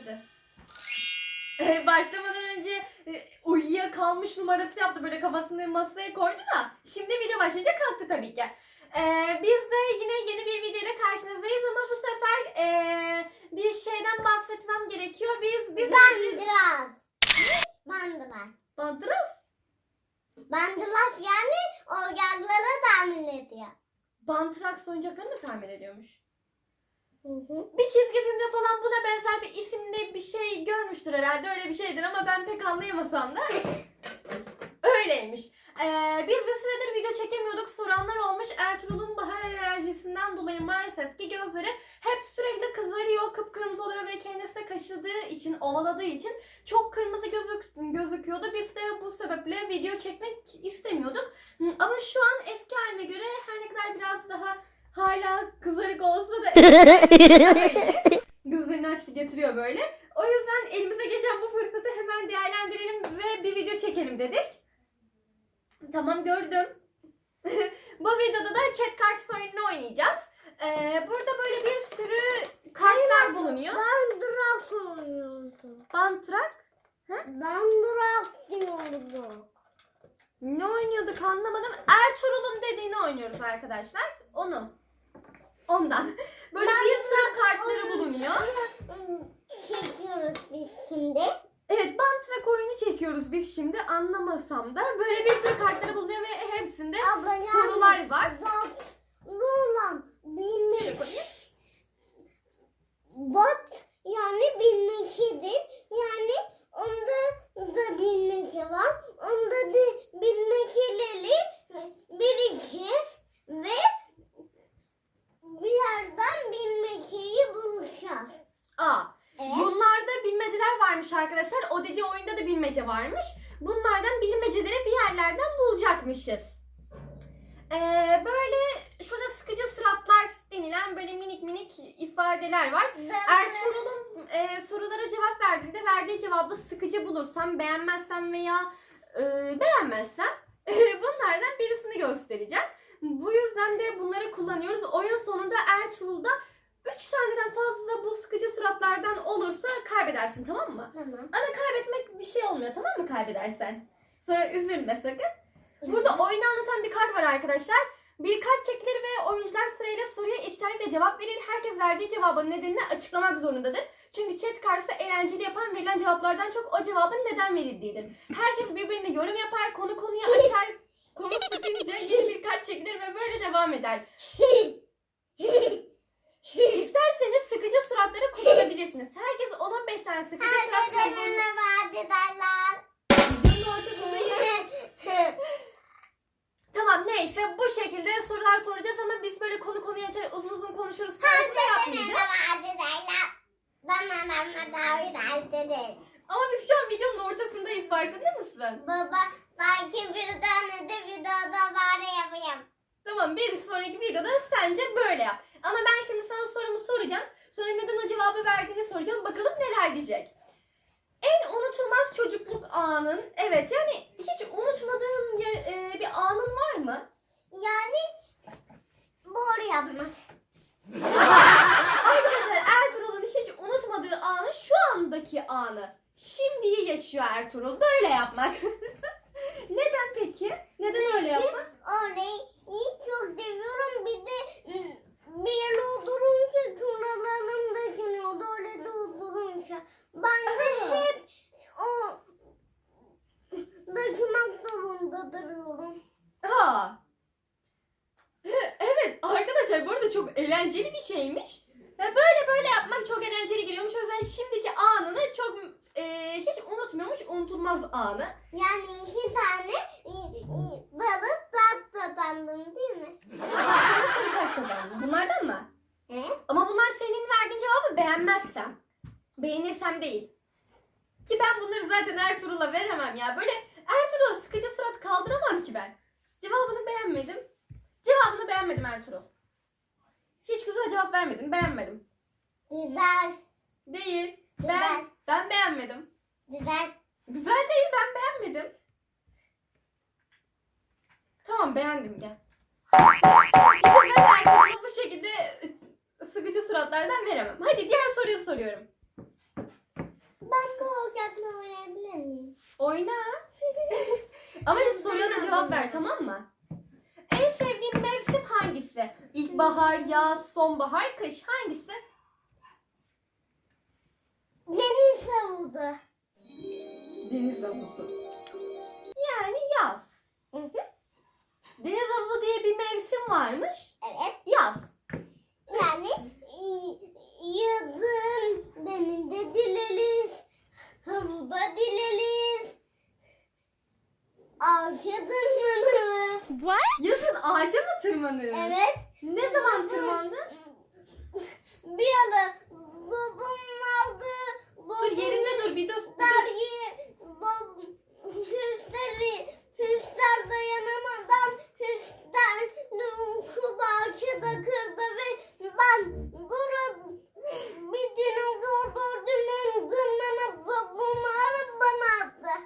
başladı. Ee, Başlamadan önce e, uyuyakalmış numarası yaptı. Böyle kafasını masaya koydu da. Şimdi video başlayınca kalktı tabii ki. Ee, biz de yine yeni bir video ile karşınızdayız ama bu sefer e, bir şeyden bahsetmem gerekiyor. Biz biz Bandıras. Bandıras. Bandıras. Bandıras yani oyuncakları tahmin ediyor. Bantrax oyuncaklarını mı tamir ediyormuş? Hı hı. Bir çizgi filmde falan buna benzer bir isimle bir şey görmüştür herhalde. Öyle bir şeydir ama ben pek anlayamasam da öyleymiş. Ee, biz bir süredir video çekemiyorduk. Soranlar olmuş. Ertuğrul'un bahar alerjisinden dolayı maalesef ki gözleri hep sürekli kızarıyor, kıpkırmızı oluyor ve kendisine kaşıdığı için, ovaladığı için çok kırmızı gözük, gözüküyordu. Biz de bu sebeple video çekmek istemiyorduk. Ama şu an eski haline göre her ne kadar biraz daha hala kızarık olsa da. Gözlerini açtı getiriyor böyle. O yüzden elimize geçen bu fırsatı hemen değerlendirelim ve bir video çekelim dedik. Tamam gördüm. bu videoda da chat kart oyununu oynayacağız. Ee, burada böyle bir sürü kartlar bulunuyor. Bandırak oynuyordu. Bantrak. Bandırak diyordu. Ne oynuyorduk anlamadım. Ertuğrul'un dediğini oynuyoruz arkadaşlar. Onu. Ondan. Böyle bir sürü kartları bulunuyor. Çekiyoruz biz şimdi. Evet bantrak oyunu çekiyoruz biz şimdi anlamasam da. Böyle bir sürü kartları bulunuyor ve hepsinde Abla yani sorular var. Roland Şöyle bilmek. koyayım. Bot yani bilmektedir. Yani onda da bilmece var. Onda da bilmeceleri birikeceğiz ve bir yerden bilmeceyi bulacağız. Aa, Evet. bunlarda bilmeceler varmış arkadaşlar. O dediği oyunda da bilmece varmış. Bunlardan bilmeceleri bir yerlerden bulacakmışız. Ee, böyle şurada sıkıcı suratlar denilen böyle minik minik ifadeler var. Ertuğrul'un e, sorulara cevap verdiğinde verdiği cevabı sıkıcı bulursam, beğenmezsem veya e, beğenmezsem bunlardan birisini göstereceğim. Bu yüzden de bunları kullanıyoruz. Oyun sonunda Ertuğrul'da 3 taneden fazla bu sıkıcı suratlardan olursa kaybedersin tamam mı? Tamam. Ama kaybetmek bir şey olmuyor tamam mı kaybedersen? Sonra üzülme sakın. Burada oyunu anlatan bir kart var arkadaşlar. Bir kart çekilir ve oyuncular sırayla soruya içtenlikle cevap verir. Herkes verdiği cevabın nedenini açıklamak zorundadır. Çünkü chat karşısı eğlenceli yapan verilen cevaplardan çok o cevabın neden verildiğidir. Herkes birbirine yorum yapar, konu konuyu açar. Konu sıkınca yeni bir kart çekilir ve böyle devam eder. İsterseniz sıkıcı suratları kullanabilirsiniz. Herkes 10-15 tane sıkıcı surat Herkese kullanır. merhaba. Neyse bu şekilde sorular soracağız ama biz böyle konu konuyu açar uzun uzun konuşuruz tarzında yapmayacağız. Bana bana derler. Ama biz şu an videonun ortasındayız farkında mısın? Baba belki bir tane de videoda bari yapayım. Tamam bir sonraki videoda sence böyle yap. Ama ben şimdi sana sorumu soracağım. Sonra neden o cevabı verdiğini soracağım. Bakalım neler diyecek. Çocukluk anın. Evet yani hiç unutmadığın e, bir anın var mı? Yani doğru yapmak. Arkadaşlar Ertuğrul'un hiç unutmadığı anı şu andaki anı. Şimdiyi yaşıyor Ertuğrul. Böyle yapmak. Neden peki? Neden öyle yapmak? Orayı çok seviyorum. Bir de ıı, bir doldurunca kuralarım dökülüyordu. Öyle doldurunca. Ben de hep o dökmek zorunda duruyorum. Ha. Evet arkadaşlar bu arada çok eğlenceli bir şeymiş. Böyle böyle yapmak çok eğlenceli geliyormuş. O yüzden şimdiki anını çok e, hiç unutmuyormuş. Unutulmaz anı. Yani iki tane ı- ı, balık tat kazandım değil mi? Sonra sarı kart kazandın. Bunlardan mı? He? Ama bunlar senin verdiğin cevabı beğenmezsem. Beğenirsem değil. Ki ben bunları zaten Ertuğrul'a veremem ya. Böyle Ertuğrul'a sıkıcı surat kaldıramam ki ben. Cevabını beğenmedim. Cevabını beğenmedim Ertuğrul. Hiç güzel cevap vermedin. Beğenmedim. Güzel. Değil. Güzel. Ben ben beğenmedim. Güzel. Güzel değil ben beğenmedim. Tamam beğendim gel. İşte ben Ertuğrul'a bu şekilde sıkıcı suratlardan veremem. Hadi diğer soruyu soruyorum. Ben bu oyuncakla oynayabilir miyim? Oyna. Ama soruya da cevap ver tamam mı? En sevdiğin mevsim hangisi? İlkbahar, yaz, sonbahar, kış hangisi? Deniz havuzu. Deniz havuzu. Yani yaz. Hı hı. Deniz havuzu diye bir mevsim varmış. Evet. Ağaca mı tırmanırız? Evet. Ne zaman tırmandın? Bir ara babamın aldığı Dur yerinde dur bir dur. bir dur. dergi bab, hüsleri hüsler dayanamadan hüsler kubağaçı da kırdı ve ben burada bir dinozor gördüm zırnana babamı alıp bana attı.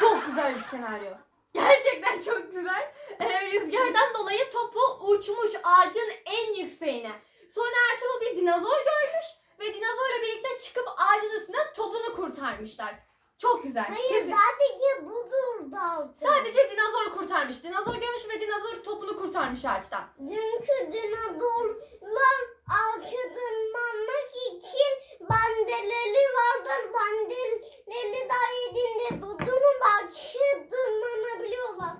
Çok güzel bir senaryo. Gerçekten çok güzel. Ee, rüzgardan dolayı topu uçmuş ağacın en yükseğine. Sonra Ertuğrul bir dinozor görmüş ve dinozorla birlikte çıkıp ağacın üstünden topunu kurtarmışlar. Çok güzel. Hayır Kesin. sadece budur da. Sadece dinozor kurtarmış. Dinozor görmüş ve dinozor topunu kurtarmış ağaçtan. Dünkü dinozorlar tırmanmak için bandeleri vardır. Bandeleri daha yediğinde durduğunu ağaça tırmanabiliyorlar.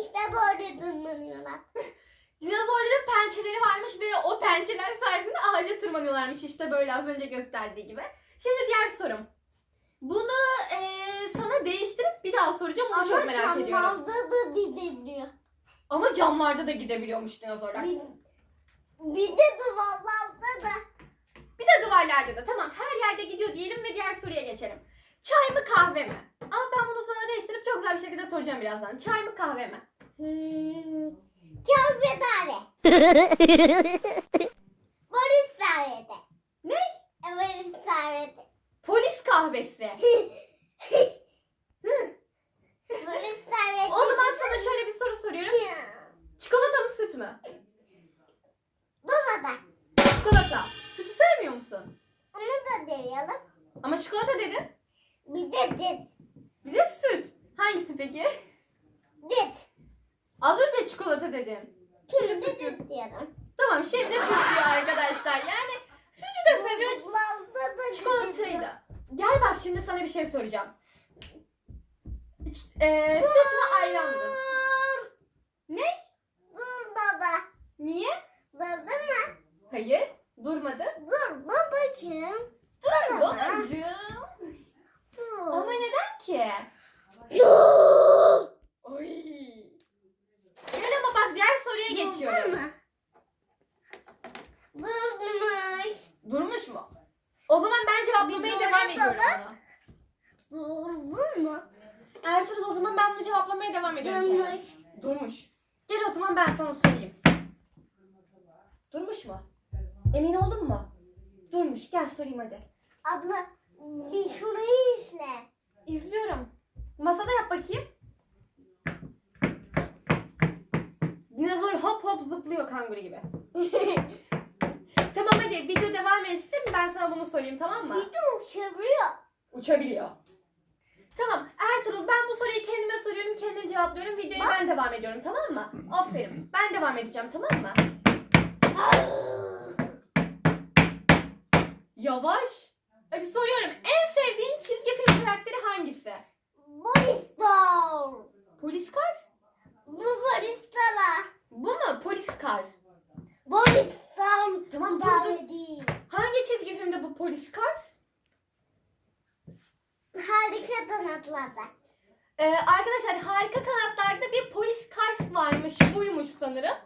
İşte böyle tırmanıyorlar. Dinozorların pençeleri varmış ve o pençeler sayesinde ağaca tırmanıyorlarmış. İşte böyle az önce gösterdiği gibi. Şimdi diğer sorum. Bunu eee, sana değiştirip bir daha soracağım. Onu çok merak ediyorum. camlarda da gidebiliyor. Ama camlarda da gidebiliyormuş dinozorlar. Bir, bir de duvarlarda da. Bir de duvarlarda da. Tamam her yerde gidiyor diyelim ve diğer soruya geçelim. Çay mı kahve mi? Ama ben bunu sana değiştirip çok güzel bir şekilde soracağım birazdan. Çay mı kahve mi? Hmm, kahve. Barış daveti. Ne? Polis kahvesi. Barış daveti. O zaman sana şöyle bir soru soruyorum. Çikolata mı süt mü? Dolaba. Çikolata. Sütü sevmiyor musun? Onu da deneyelim. Ama çikolata dedin. Bir de dit. Bir de süt. Hangisi peki? Dit. Az önce çikolata dedin. Şimdi dit istiyorum. Tamam şimdi süt diyor arkadaşlar. Yani sütü de seviyor. Çikolatayı da. Gel bak şimdi sana bir şey soracağım. Eee, süt mü ayran mı? Dur. Ne? Dur baba. Niye? Durdu mu? Hayır. Durmadı. Dur babacığım. Dur Baba. babacığım. Dur. Ama neden ki? Dur. Oy. Gel ama bak diğer soruya geçiyorum. Durdu mu? Durmuş. Durmuş mu? O zaman ben cevaplamaya devam ediyorum baba. Durdu mu? Ertuğrul o zaman ben bunu cevaplamaya devam ediyorum. Durmuş. Durmuş. Gel o zaman ben sana sorayım. Durmuş mu? Emin oldun mu? Durmuş. Gel sorayım hadi. Abla bir şurayı izle. İzliyorum. Masada yap bakayım. Dinozor hop hop zıplıyor kanguru gibi. Tamam hadi video devam etsin ben sana bunu sorayım tamam mı? de uçabiliyor. Uçabiliyor. Tamam Ertuğrul ben bu soruyu kendime soruyorum kendim cevaplıyorum videoya ben devam ediyorum tamam mı? Aferin ben devam edeceğim tamam mı? Yavaş. Hadi soruyorum en sevdiğin çizgi film karakteri hangisi? Boris Dog. Polis kar? Bu Boris Dog'a. Bu mu? Polis kar. Boris Dog. Tamam dur dur. Hangi çizgi filmde bu polis kar? Harika donatlarda. Ee, arkadaşlar harika kanatlarda bir polis kar varmış. Buymuş sanırım.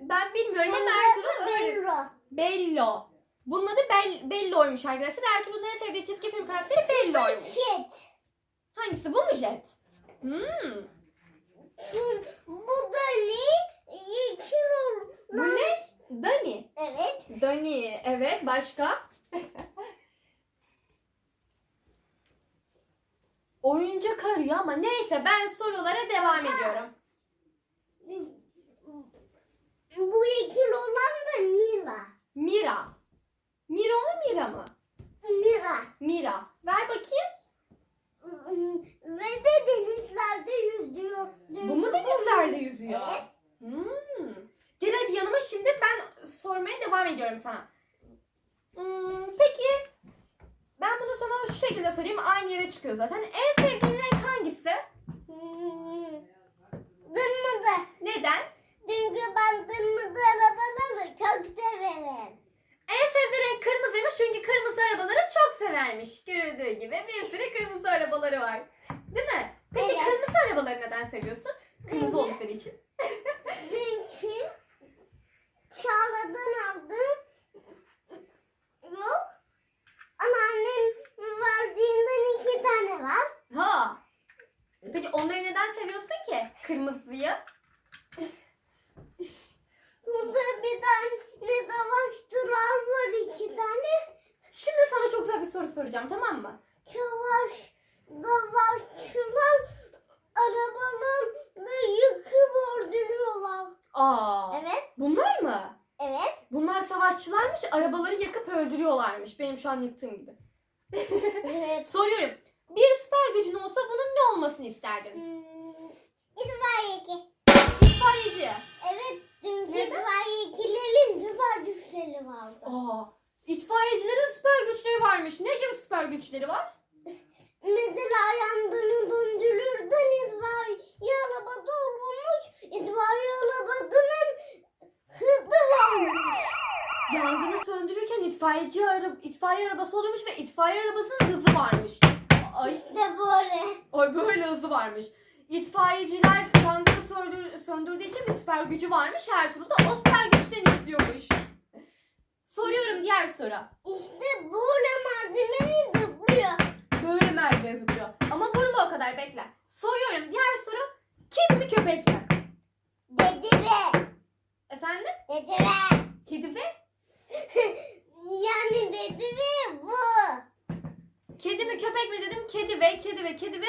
Ben bilmiyorum ama Ertuğrul böyle. Euro. Bello. Bunun adı Bell Bello'ymuş arkadaşlar. Ertuğrul'un en sevdiği çizgi film karakteri Bello'ymuş. Shit. Hangisi? Bu mu Jet? Hmm. Şu- Bu da ne? Yeşil Bu ne? Dani. Evet. Dani. Evet. Başka? Oyuncak arıyor ama neyse ben sorulara devam ediyorum. Bu yeşil olan da Mira. Mira. Mira mı Mira mı? Mira. Mira. Ver bakayım. Ve de denizlerde yüzüyor. Bu mu denizlerde yüzüyor? Evet. Hmm. Gel hadi yanıma şimdi ben sormaya devam ediyorum sana. Hmm, peki ben bunu sana şu şekilde sorayım. Aynı yere çıkıyor zaten. En sevdiğin renk hangisi? Kırmızı. Neden? Çünkü ben kırmızı arabaları çok severim. En sevdiği renk kırmızıymış çünkü kırmızı arabaları çok severmiş. Görüldüğü gibi bir sürü kırmızı arabaları var. Değil mi? Peki Evet. kırmızı arabaları neden seviyorsun? Kırmızı oldukları için. Çünkü Çağla'dan aldım. Yok. Ama annem verdiğinden iki tane var. Ha. Peki onları neden seviyorsun ki? Kırmızıyı. Burada bir tane savaş durar var iki tane. Şimdi sana çok güzel bir soru soracağım tamam mı? Savaş, savaşçılar arabalar ve yıkıp öldürüyorlar. Aa. Evet, Bunlar mı? Savaşçılarmış, arabaları yakıp öldürüyorlarmış. Benim şu an yıktığım gibi. Evet. Soruyorum. Bir süper gücün olsa bunun ne olmasını isterdin? Hmm, itfaiyeci. İtfaiyeci. Evet, itfaiyecilerin süper güçleri vardı. Aa. İtfaiyecilerin süper güçleri varmış. Ne gibi süper güçleri var? Mesela yandığını döndürürden itfaiye araba durmuş. İtfaiye arabanın hızı varmış. Yangını söndürürken itfaiyeci ara itfaiye arabası oluyormuş ve itfaiye arabasının hızı varmış. Ay, İşte böyle. ay böyle hızı varmış. İtfaiyeciler yangını söndür, söndürdüğü için bir süper gücü varmış. Ertuğrul da o süper güçten istiyormuş. Soruyorum diğer soru. İşte böyle merdiveni zıplıyor. Böyle merdiven zıplıyor. Ama vurma o kadar bekle. Soruyorum diğer soru. Kedi mi köpek mi? Dedi ve. Efendim? Dedi ve. Kedi ve? yani dedi ve bu. Kedi mi köpek mi dedim. Kedi ve, kedi ve, kedi ve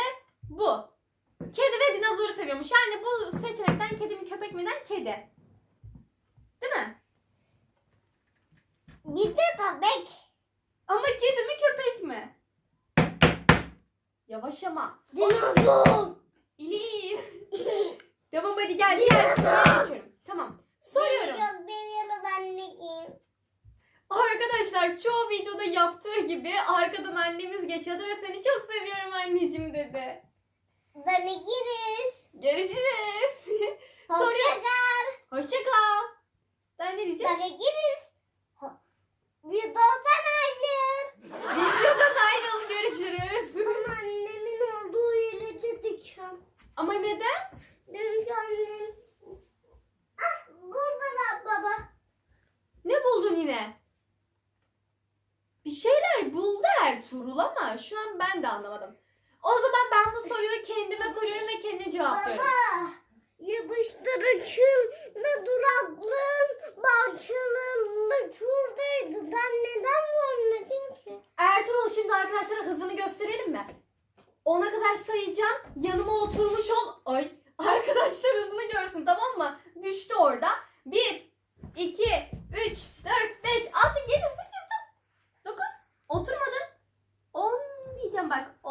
bu. Kedi ve dinozoru seviyormuş. Yani bu seçenekten kedi mi köpek miden kedi. Değil mi? Bir de köpek. Ama kedi mi köpek mi? Yavaş ama. Dinozor. İliyim. tamam hadi gel geçiyorum. Tamam. Soruyorum. Beni çok seviyorum anneciğim. Arkadaşlar çoğu videoda yaptığı gibi arkadan annemiz geçiyordu ve seni çok seviyorum anneciğim dedi. Görüşürüz. Görüşürüz. Hoşça Soruyorum. kal. Hoşça kal. Ben ne diyeceğim? Görüşürüz. Videodan ayrıl. Videodan ayrıl görüşürüz. Ama annemin olduğu yere gideceğim. Ama neden? Çünkü annem... Ah burada da baba. Ne buldun yine? Şeyler buldu Ertuğrul ama şu an ben de anlamadım. O zaman ben bu soruyu kendime soruyorum ve kendim cevaplıyorum. Baba. Yapıştırıcın ve duraklığın parçalarında şuradaydı. Sen neden görmedin ki? Ertuğrul şimdi arkadaşlara hızını gösterelim mi? Ona kadar sayacağım. Yanıma oturmuş ol. Ay arkadaşlar hızını görsün tamam mı? Düştü orada. 1, 2, 3, 4, 5, 6, 7,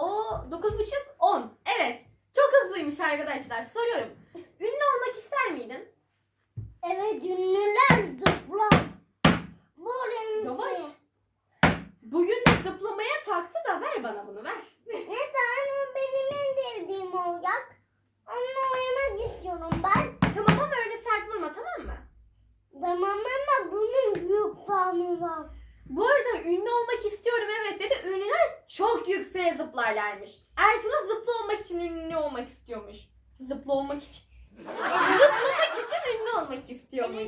O 9,5, 10. Evet. Çok hızlıymış arkadaşlar. Soruyorum. Ünlü olmak ister miydin? Evet ünlüler zıplar. Böyle Yavaş. Bugün de zıplamaya taktı da ver bana bunu ver. Neden? O benim en sevdiğim oyuncak. Onunla oynamak istiyorum ben. Tamam ama öyle sert vurma tamam mı? Tamam ama bunun büyük tanrı var. Bu arada ünlü olmak istiyorum evet dedi. Ünlüler çok yükseğe zıplarlarmış. Ertuğrul zıplı olmak için ünlü olmak istiyormuş. Zıplı olmak için. Zıplamak için ünlü olmak istiyormuş.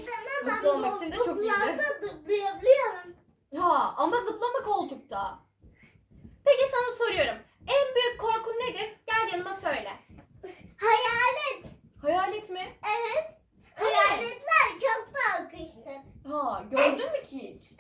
Mutlu olmak için de çok iyiydi. zıplayabiliyorum. Ya ama zıplama koltukta. Peki sana soruyorum. En büyük korkun nedir? Gel yanıma söyle. Hayalet. Hayalet mi? Evet. Hayaletler çok akıştır. Ha gördün mü ki hiç?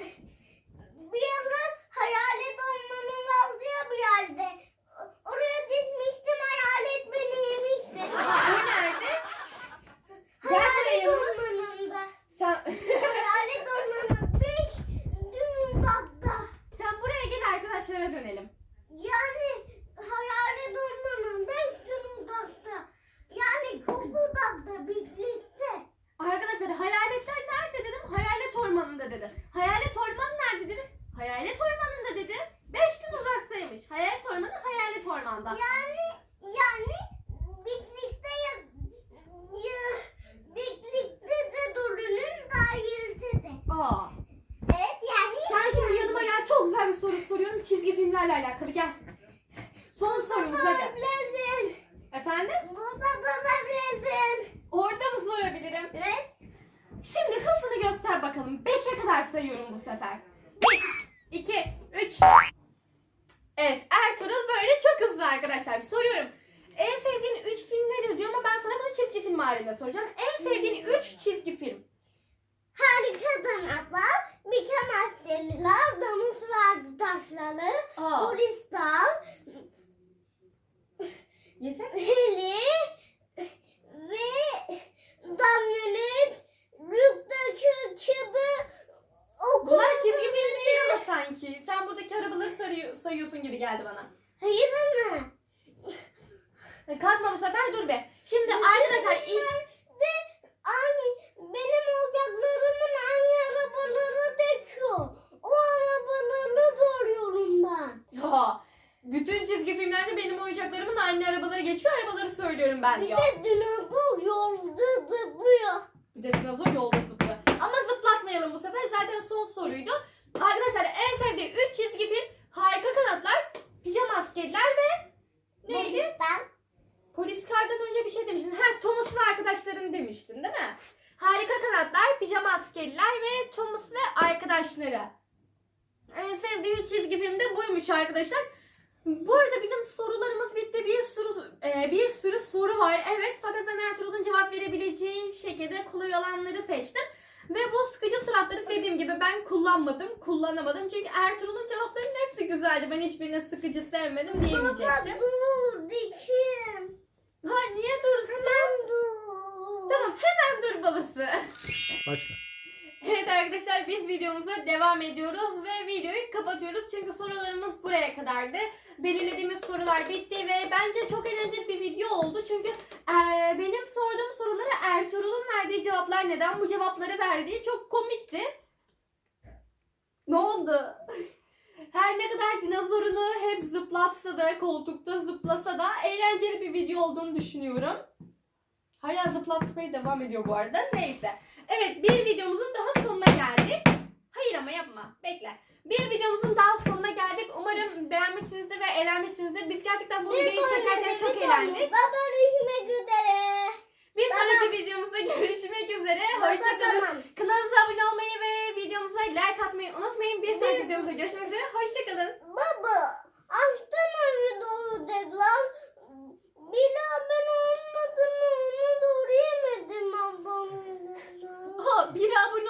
anda. Yani yani birlikte ya ya birlikte de durulun dairede de. Aa. Evet yani. Sen şimdi yanıma gel çok güzel bir soru soruyorum çizgi filmlerle alakalı gel. Halinde soracağım. En sevdiğin 3 çizgi film. Harika sanatlar, mükemmel domuz vardı taşları, Aa, Polistan, yeter. Heli ve Damlanet, Rüktaki Kıbı Bunlar çizgi film değil ama sanki. Sen buradaki arabaları sayıyorsun gibi geldi bana. Hayır ama. E, Kalkma bu sefer dur be. Şimdi arkadaşlar ilk... de aynı benim ocaklarımın aynı arabaları döküyor. O arabaları doğruyorum ben. Ya, bütün çizgi filmlerde benim oyuncaklarımın aynı arabaları geçiyor. Arabaları söylüyorum ben Bir de dinozor yolda zıplıyor. Bir de dinozor yolda zıplıyor. Ama zıplatmayalım bu sefer. Zaten son soruydu. Arkadaşlar en sevdiği 3 çizgi film Harika Kanatlar, Pijama Askerler ve neydi? Polistan. Polis Kar'dan önce bir şey demiştin. Ha Thomas ve arkadaşların demiştin değil mi? Harika Kanatlar, Pijama Askerler ve Thomas ve arkadaşları. En sevdiği üç çizgi film de buymuş arkadaşlar. Bu arada bizim sorularımız bitti. Bir sürü e, bir sürü soru var. Evet fakat ben Ertuğrul'un cevap verebileceği şekilde kolay olanları seçtim. Ve bu sıkıcı suratları dediğim gibi ben kullanmadım, kullanamadım. Çünkü Ertuğrul'un cevaplarının hepsi güzeldi. Ben hiçbirine sıkıcı sevmedim Baba diyemeyecektim. dur dikim. Ha niye dursun? Hemen dur. Tamam hemen dur babası. Başla. Evet arkadaşlar biz videomuza devam ediyoruz ve videoyu kapatıyoruz. Çünkü sorularımız buraya kadardı. Belirlediğimiz sorular bitti ve bence çok eğlenceli bir video oldu. Çünkü eee, benim sorduğum sorulara Ertuğrul'un verdiği cevaplar neden bu cevapları verdiği çok komikti. Ne oldu? Her ne kadar dinozorunu hep zıplatsa da, koltukta zıplasa da eğlenceli bir video olduğunu düşünüyorum. Hala zıplatmaya devam ediyor bu arada. Neyse. Evet bir videomuzun daha sonuna geldik. Hayır ama yapma. Bekle. Bir videomuzun daha sonuna geldik. Umarım beğenmişsinizdir ve eğlenmişsinizdir. Biz gerçekten bu videoyu çekerken çok eğlendik. Baba görüşmek üzere. Bir sonraki videomuzda görüşmek üzere. Hoşçakalın. Kanalımıza abone olmayı ve videomuza like atmayı unutmayın. Bir sonraki videomuzda görüşmek üzere. Hoşçakalın. Baba açsana videoyu tekrar. Bir daha ben olmadım onu doğru yemedim ablamın. Ha, biri abone